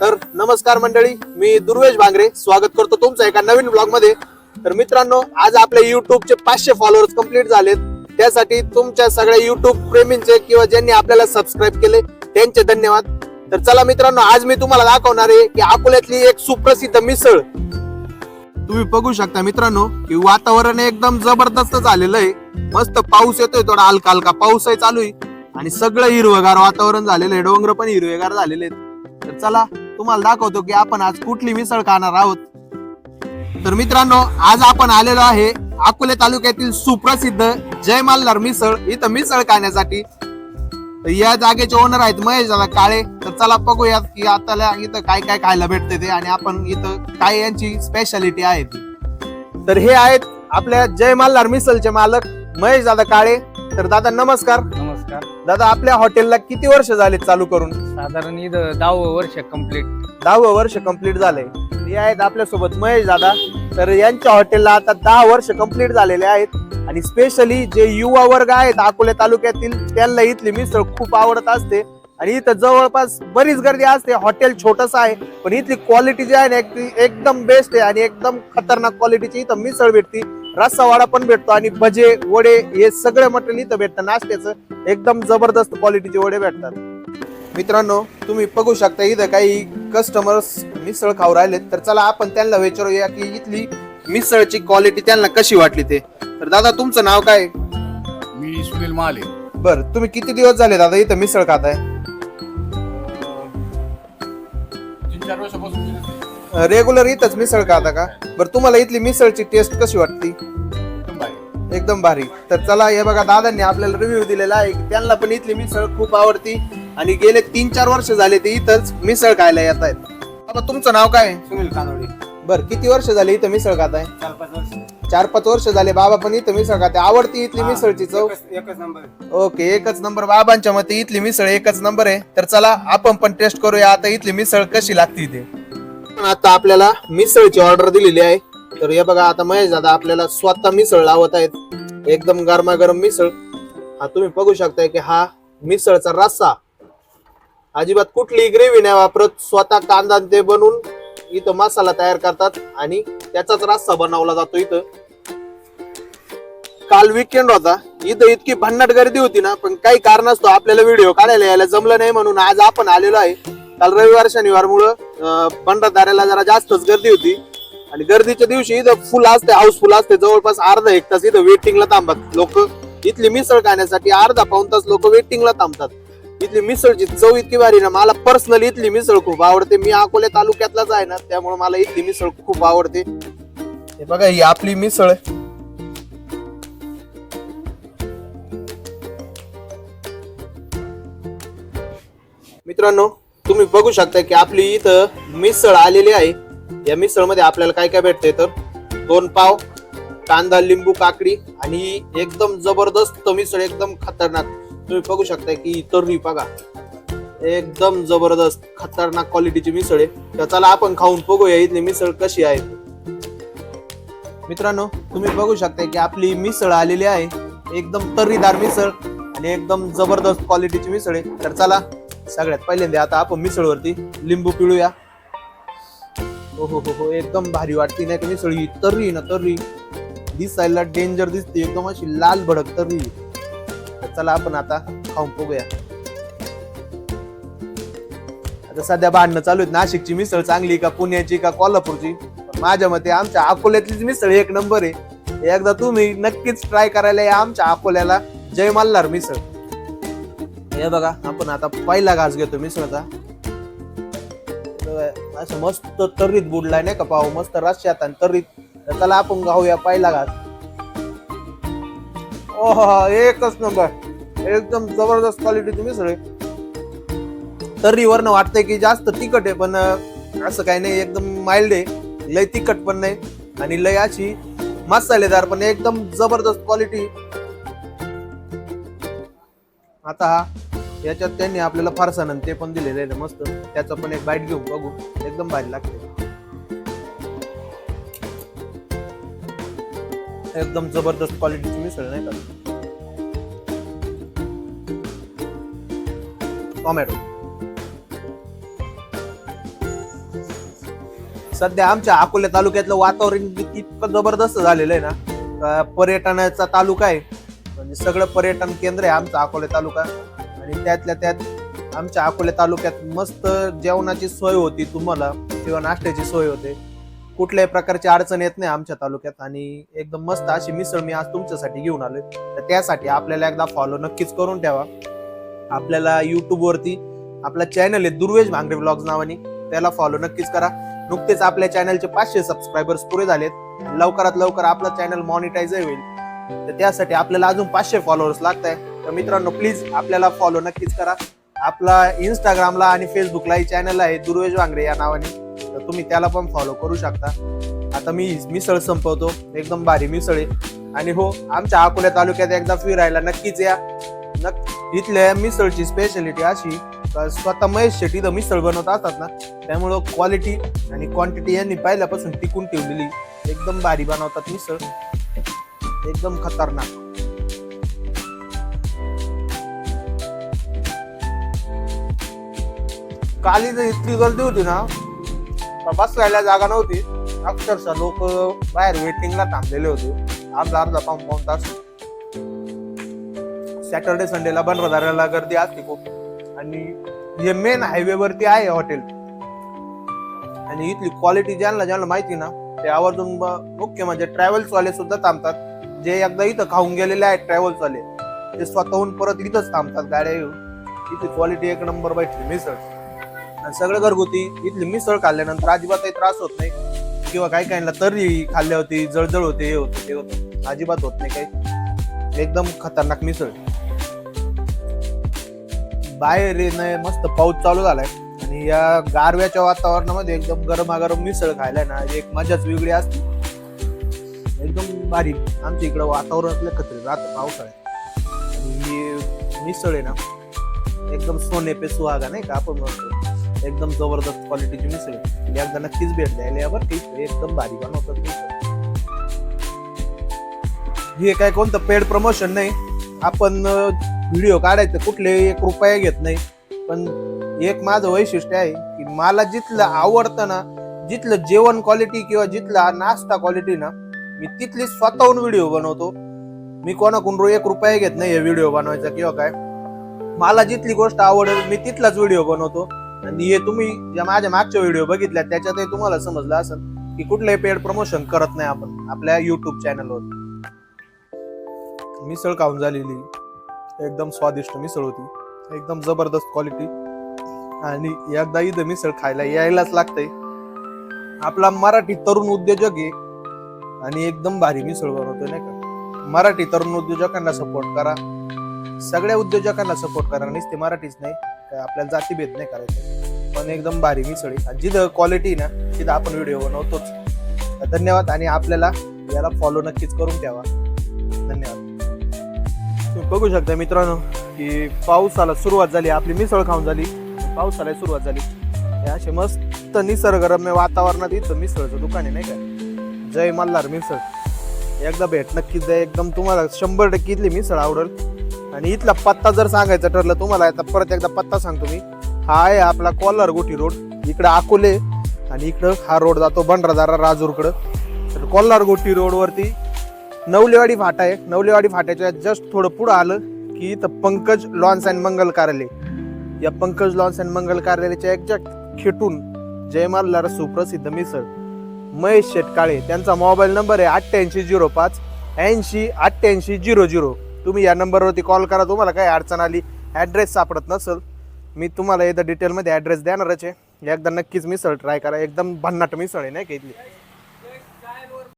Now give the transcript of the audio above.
तर नमस्कार मंडळी मी दुर्वेश भांगरे. स्वागत करतो तुमचं एका नवीन ब्लॉगमध्ये तर मित्रांनो आज आपल्या युट्यूबचे पाचशे फॉलोअर्स कंप्लीट झालेत. त्यासाठी तुमच्या सगळ्या युट्यूब प्रेमींचे किंवा ज्यांनी आपल्याला सबस्क्राईब केले त्यांचे धन्यवाद. तर चला मित्रांनो आज मी तुम्हाला दाखवणार आहे की अकोल्यातली एक सुप्रसिद्ध मिसळ. तुम्ही बघू शकता मित्रांनो की वातावरण एकदम जबरदस्त झालेलं आहे. मस्त पाऊस येतोय थोडा हलका हलका पाऊसही चालू आहे. आणि सगळं हिरवगार वातावरण झालेलं आहे डोंगर पण हिरवेगार झालेले आहेत. तर चला तुम्हाला दाखवतो की आपण आज कुठली मिसळ खाणार आहोत. तर मित्रांनो आज आपण आलेलो आहे अकोले तालुक्यातील सुप्रसिद्ध जय मल्हार मिसळ इथं मिसळ खाण्यासाठी. या जागेचे ओनर आहेत महेश दादा काळे. तर चला बघूयात की आता इथं काय काय खायला भेटते ते आणि आपण इथं काय यांची स्पेशालिटी आहे ती. तर हे आहेत आपल्या जय मल्हार मिसळचे मालक महेश दादा काळे. तर दादा नमस्कार. नमस्कार. दादा आपल्या हॉटेलला किती वर्ष झाले चालू करून? साधारण इथं दहावं वर्ष कंप्लीट दहावं वर्ष कंप्लीट झालंय. हे आहेत आपल्यासोबत महेश दादा. तर यांच्या हॉटेलला आता दहा वर्ष कंप्लीट झालेले आहेत. आणि स्पेशली जे युवा वर्ग आहेत अकोले तालुक्यातील त्यांना इथली मिसळ खूप आवडत असते. आणि इथं जवळपास बरीच गर्दी असते. हॉटेल छोटस आहे पण इथली क्वालिटी जी आहे ना एक- ती एकदम बेस्ट आहे. आणि एकदम खतरनाक क्वालिटीची इथं मिसळ भेटती. रस्सावाडा पण भेटतो. आणि भजे वडे हे सगळे मटेरियल इथं भेटतं. नाश्त्याचं एकदम जबरदस्त क्वालिटीचे वडे भेटतात. मित्रांनो तुम्ही बघू शकता इथं काही कस्टमर्स मिसळ खाऊ राहिलेत. तर चला आपण त्यांना विचारूया की इथली मिसळची क्वालिटी त्यांना कशी वाटली ते. तर दादा तुमचं नाव काय? मी सुनील महाले बर तुम्ही किती दिवस झाले दादा इथं मिसळ खाताय? तीन चार वर्षापासून मी रेग्युलर इथंच मिसळ खाता का? बरं तुम्हाला इथली मिसळची टेस्ट कशी वाटती एकदम भारी. एकदम भारी. तर चला हे बघा दादांनी आपल्याला रिव्ह्यू दिलेला आहे. की त्यांना पण इथली मिसळ खूप आवडती. आणि गेले तीन चार वर्ष झाले ते इथंच मिसळ खायला येत आहेत. बाबा तुमचं नाव काय? सुनील कानोडे. बर किती वर्ष झाले इथं मिसळ चार पाच वर्ष. चार पाच वर्ष झाले बाबा पण इथं मिसळ खाते. आवडती इथली मिसळची चव? एकच- एकच नंबर. ओके एकच नंबर. बाबांच्या मते इथली मिसळ एकच नंबर आहे. तर चला आपण पण टेस्ट करूया आता इथली मिसळ कशी लागते इथे. आता आपल्याला मिसळची ऑर्डर दिलेली आहे. तर हे बघा आता महेश दादा आपल्याला स्वतः मिसळ लावत आहेत. एकदम गरमागरम मिसळ. हा तुम्ही बघू शकताय की हा मिसळचा रस्सा अजिबात कुठली ग्रेव्ही नाही वापरत. स्वतः कांदा ते बनवून इथं मसाला तयार करतात आणि त्याचाच रस्सा बनवला जातो इथं. काल विकेंड होता. इथं इतकी भन्नाट गर्दी होती ना पण काही कारणास्तव आपल्याला व्हिडिओ काढायला यायला जमलं नाही म्हणून आज आपण आलेलो आहे. काल रविवार शनिवार मुळे भंडारदाऱ्याला जरा जास्तच गर्दी होती. आणि गर्दीच्या दिवशी इथं फुल असते हाऊसफुल असते. जवळपास अर्धा एक तास इथं वेटिंगला थांबतात लोक. इथली मिसळ खाण्यासाठी अर्धा पाऊन तास लोक वेटिंगला थांबतात. इथली मिसळची चव इतकी भारी ना मला पर्सनली इथली मिसळ खूप आवडते. मी अकोले तालुक्यातलाच आहे ना त्यामुळे मला इथली मिसळ खूप आवडते. हे बघा ही आपली मिसळ. आहे. मित्रांनो तुम्ही बघू शकता की आपली इथं मिसळ आलेली आहे. या मिसळमध्ये आपल्याला काय काय भेटते तर दोन पाव कांदा लिंबू काकडी आणि एकदम जबरदस्त मिसळ एकदम खतरनाक. तुम्ही बघू शकता की तर्री बघा. एकदम जबरदस्त खतरनाक क्वालिटीची मिसळ आहे. तर चला आपण खाऊन बघूया इथली मिसळ कशी आहे. मित्रांनो तुम्ही बघू शकता की आपली मिसळ आलेली आहे. एकदम तर्रीदार मिसळ आणि एकदम जबरदस्त क्वालिटीची मिसळ आहे. तर चला सगळ्यात पहिल्यांदा आता आपण मिसळवरती लिंबू पिळूया. हो हो हो हो एकदम भारी वाटते नाही का मिसळ. ही तर्री ना तर्री. दिसायला डेंजर दिसते. एकदम अशी लाल भडक तर्री. तर चला आपण आता खाऊन बघूया. आता सध्या भांडणं चालू आहेत. नाशिकची मिसळ चांगली का पुण्याची का कोल्हापूरची? माझ्या मते आमच्या अकोल्यातलीच मिसळ एक नंबर आहे. एकदा तुम्ही नक्कीच ट्राय करायला या आमच्या अकोल्याला. जय मल्हार मिसळ. हे बघा आपण आता पहिला घास घेतो मिसळचा. असं मस्त तर्रीत बुडलाय नाही का पाव मस्त रश्यात आणि तर्रीत. तर चला आपण खाऊया पहिला घास. ओह एकच नंबर. एकदम जबरदस्त क्वालिटीची मिसळ आहे तर्रीवरनं वाटतंय की जास्त तिखट आहे पण असं काही नाही एकदम माइल्ड आहे. लय तिखट पण नाही आणि लय अशी मसालेदार पण एकदम जबरदस्त क्वालिटी आता हा याच्यात त्यांनी आपल्याला फारसानं ते पण दिलेलं आहे मस्त. त्याचं पण एक बाईट घेऊन बघू. एकदम भारी लागते एकदम जबरदस्त क्वालिटीची मिसळ नाही का? टोमॅटो सध्या आमच्या अकोला तालुक्यातलं वातावरण इतकं जबरदस्त झालेलं आहे ना पर्यटनाचा तालुका आहे. म्हणजे सगळं पर्यटन केंद्र आहे आमचा अकोला तालुका. आणि त्यातल्या त्यात आमच्या अकोला तालुक्यात मस्त जेवणाची सोय होती तुम्हाला किंवा नाश्त्याची सोय होते. कुठल्याही प्रकारची अडचण येत नाही आमच्या तालुक्यात. आणि एकदम मस्त अशी मिसळ मी आज तुमच्यासाठी घेऊन आलोय. तर त्यासाठी आपल्याला एकदा फॉलो नक्कीच करून ठेवा. आपल्याला युट्यूब वरती आपला चॅनल आहे दुर्वेश भांगरे ब्लॉग्स नावाने. त्याला फॉलो नक्कीच करा. नुकतेच आपल्या चॅनलचे पाचशे सबस्क्रायबर्स पुरे झालेत. लवकरात लवकर आपला चॅनल मॉनिटाईज होईल. तर त्यासाठी आपल्याला अजून पाचशे फॉलोअर्स लागत आहे तर मित्रांनो प्लीज आपल्याला फॉलो नक्कीच करा. आपला इंस्टाग्रामला आणि फेसबुकलाही चॅनल आहे दुर्वेश वांगरे या नावाने. तर तुम्ही त्याला पण फॉलो करू शकता. आता मी मिसळ संपवतो. एकदम भारी मिसळ आहे. आणि हो आमच्या अकोल्या तालुक्यात एकदा फिरायला नक्कीच या. नक्की इथल्या मिसळची स्पेशालिटी अशी स्वतः महेश शेट्टी इथं मिसळ बनवत असतात ना त्यामुळं क्वालिटी आणि क्वांटिटी यांनी पहिल्यापासून टिकून ठेवलेली एकदम भारी बनवतात मिसळ. एकदम खतरनाक. काली जर इतकी गर्दी होती ना बसायला जागा नव्हती. अक्षरशः लोक बाहेर वेटिंगला थांबलेले होते. अर्धा अर्धा पाऊन पाऊन तास. सॅटर्डे संडेला बनरदाराला गर्दी असते खूप. आणि हे मेन हायवे वरती आहे हॉटेल आणि इथली क्वालिटी ज्यांना ज्यांना माहिती ना ते आवर्जून मुख्य म्हणजे ट्रॅव्हल्सवाले सुद्धा थांबतात. जे एकदा इथं खाऊन गेलेले आहेत ट्रॅव्हल्सवाले ते स्वतःहून परत इथंच थांबतात गाड्या येऊन इथली क्वालिटी एक नंबर बैठली मिसळ आणि सगळं घरगुती. इथली मिसळ खाल्ल्यानंतर अजिबातही त्रास होत नाही. किंवा काही काहींना तरी खाल्ल्या होती जळजळ होते हे होते ते होतं. अजिबात होत नाही काही. एकदम खतरनाक मिसळ. बाहेर नाही मस्त पाऊस चालू झालाय. आणि या गारव्याच्या वातावरणामध्ये एकदम गरमागरम मिसळ खायला ना एक मजाच वेगळी असते. एकदम भारी. आमच्या इकडं वातावरणातलं खत्री राहतं पावसाळ्यात. आणि ही मिसळ आहे ना एकदम सोने पे सुहागा नाही का आपण म्हणतो. एकदम जबरदस्त क्वालिटीची मिसळ आहे. एकदा नक्कीच भेट द्यायला या एकदम भारी बनवतात हे काय कोणतं पेड प्रमोशन नाही. आपण व्हिडिओ काढायचं कुठले एक रुपये घेत नाही. पण एक माझं वैशिष्ट्य आहे की मला जिथलं आवडतं ना जिथलं जेवण क्वालिटी किंवा जिथला नाश्ता क्वालिटी ना मी तिथली स्वतःहून व्हिडिओ बनवतो. मी कोणाकडून रो- एक रुपये घेत नाही हे व्हिडिओ बनवायचा किंवा काय. मला जिथली गोष्ट आवडेल मी तिथलाच व्हिडिओ बनवतो. आणि हे तुम्ही ज्या माझ्या मागच्या व्हिडिओ बघितल्या त्याच्यातही तुम्हाला समजलं असेल की कुठलंही पेड प्रमोशन करत नाही आपण आपल्या युट्यूब चॅनलवर मिसळ खाऊन झालेली एकदम स्वादिष्ट मिसळ होती एकदम जबरदस्त क्वालिटी आणि एकदा इथं मिसळ खायला यायलाच लागतंय. आपला मराठी तरुण उद्योजक आहे आणि एकदम भारी मिसळ बनवतोय नाही का? मराठी तरुण उद्योजकांना सपोर्ट करा. सगळ्या उद्योजकांना सपोर्ट करा नुसते मराठीच नाही. काय आपल्याला जातीभेद नाही करायचं. पण एकदम भारी मिसळ आहे. आणि जिथं क्वालिटी ना तिथं आपण व्हिडिओ बनवतोच. धन्यवाद आणि आपल्याला याला फॉलो नक्कीच करून ठेवा. धन्यवाद. तुम्ही बघू शकता मित्रांनो की पावसाला सुरुवात झाली आपली मिसळ खाऊन झाली. पावसाला सुरुवात झाली. हे असे मस्त निसर्गरम्य वातावरणात इथं मिसळचं दुकान आहे नाही का? जय मल्हार मिसळ. एकदा भेट नक्कीच द्या. एकदम तुम्हाला शंभर टक्के इथली मिसळ आवडेल. आणि इथला पत्ता जर सांगायचं ठरलं तुम्हाला आता परत एकदा पत्ता सांगतो मी. हा आहे आपला कोल्हार गोटी रोड. इकडं अकोले आणि इकडं हा रोड जातो भंडारदारा राजूरकडं. तर कोल्हार गोटी रोडवरती नवलेवाडी फाटा आहे. नवलेवाडी फाट्याच्या जस्ट थोडं पुढं आलं की इथं पंकज लॉन्स अँड मंगल कार्यालय. या पंकज लॉन्स अँड मंगल कार्यालयाच्या एक्झॅक्ट खेटून जय सुप्रसिद्ध मिसळ. महेश शेटकाळे त्यांचा मोबाईल नंबर आहे अठ्ठ्याऐंशी झिरो पाच ऐंशी अठ्ठ्याऐंशी झिरो झिरो. तुम्ही या नंबरवरती कॉल करा तुम्हाला काही अडचण आली ॲड्रेस सापडत नसेल मी तुम्हाला एकदा डिटेलमध्ये ॲड्रेस देणारच आहे. एकदा नक्कीच मिसळ ट्राय करा एकदम भन्नाट मिसळ आहे नाही का